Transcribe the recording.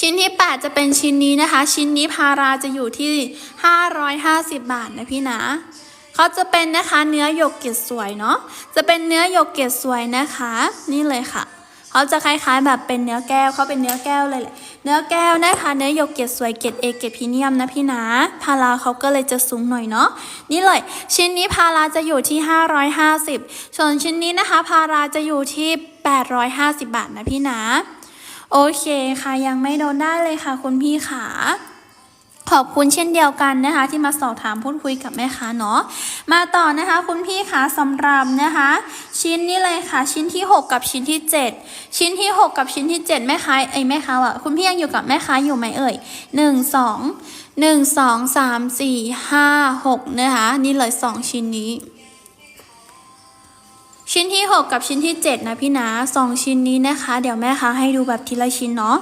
ชิ้นที่ 8 จะเป็นชิ้นนี้นะคะ ชิ้นนี้พาราจะอยู่ที่ 550 บาทนะพี่นะเขาจะเป็นนะคะเนื้อหยกเกล็ดสวยเนาะจะเป็นเนื้อหยกเกล็ดสวยนะคะ นี่เลยค่ะเขาจะคล้ายๆแบบเป็นเนื้อแก้วเขาเป็นเนื้อแก้วเลยแหละเนื้อแก้วนะคะเนื้อหยกเกล็ดสวยเกล็ดเอเกล็ดพรีเมียมนะพี่นะพาราเขาก็เลยจะสูงหน่อยเนาะนี่เลย ชิ้นนี้พาราจะอยู่ที่ 550 ส่วนชิ้นนี้นะคะ พาราจะอยู่ที่ 850 บาทนะพี่นะ โอเคค่ะยังไม่โดนได้เลยค่ะ คุณพี่ขาขอบคุณเช่นเดียวกันนะคะ ที่มาสอบถามพูดคุยกับแม่ค้าเนาะมาต่อนะคะ คุณพี่ขาสำหรับนะคะ ชิ้นนี้เลยค่ะ ชิ้นที่ 6 กับชิ้นที่ 7 ชิ้นที่ 6 กับชิ้นที่ 7 แม่ค้าไอ้แม่ค้าอะคุณพี่ยังอยู่กับแม่ค้าอยู่ไหมเอ่ยหนึ่งสองหนึ่งสองสามสี่ห้าหกนะคะนี่เลยสองชิ้นนี้ ชิ้นที่ 6 กับชิ้นที่ 7 นะพี่นะสองชิ้นนี้นะคะ เดี๋ยวแม่ค้าให้ดูแบบทีละชิ้นเนาะ